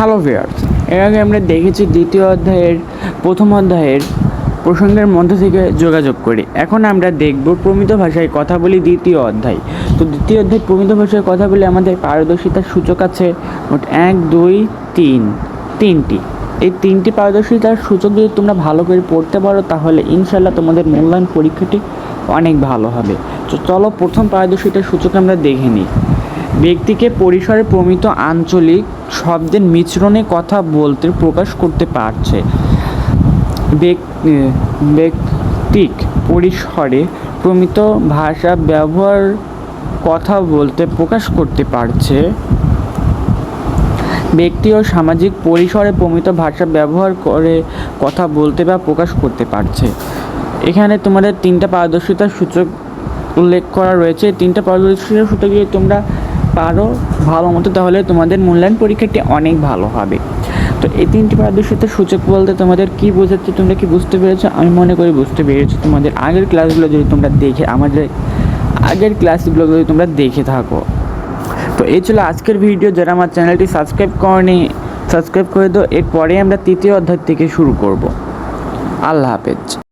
Hello viewers এর আগে আমরা দেখেছি দ্বিতীয় অধ্যায়ের, প্রথম অধ্যায়ের প্রসঙ্গের মধ্য থেকে যোগাযোগ করি। এখন আমরা দেখব প্রমিত ভাষায় কথা বলি দ্বিতীয় অধ্যায়। তো দ্বিতীয় অধ্যায় প্রমিত ভাষায় কথা বলে আমাদের পারদর্শিতার সূচক আছে মোট এক, দুই, তিন, তিনটি। এই তিনটি পারদর্শিতার সূচক যদি তোমরা ভালো করে পড়তে পারো, তাহলে ইনশাল্লাহ তোমাদের মূল্যায়ন পরীক্ষাটি অনেক ভালো হবে। তো চলো প্রথম পারদর্শিতার সূচক আমরা দেখে নিই। ব্যক্তিকে পরিসরে প্রমিত আঞ্চলিক শব্দের মিশ্রণে কথা বলতে প্রকাশ করতে পারছে। ব্যক্তিক পরিসরে প্রমিত ভাষা ব্যবহার কথা বলতে প্রকাশ করতে পারছে। ব্যক্তি ও সামাজিক পরিসরে প্রমিত ভাষা ব্যবহার করে কথা বলতে বা প্রকাশ করতে পারছে। এখানে তোমাদের তিনটা পারদর্শিতার সূচক উল্লেখ করা রয়েছে। তিনটা পারদর্শিতার সূচক তোমরা পারো ভালো মতো, তাহলে তোমাদের মূল্যায়ন পরীক্ষাটি অনেক ভালো হবে। তো এই তিনটি পারদর্শিতার সূচক বলতে তোমাদের কি বোঝাচ্ছে, তোমরা কি বুঝতে পেরেছ? আমি মনে করি বুঝতে পেরেছ। তোমাদের আগের ক্লাসগুলো যদি তোমরা দেখে, আমাদের আগের ক্লাসগুলো যদি তোমরা দেখে থাকো। তো এই ছিল আজকের ভিডিও। যারা আমার চ্যানেলটি সাবস্ক্রাইব করেনি, সাবস্ক্রাইব করে দাও। এরপরে আমরা তৃতীয় অধ্যায় থেকে শুরু করব। আল্লাহ হাফেজ।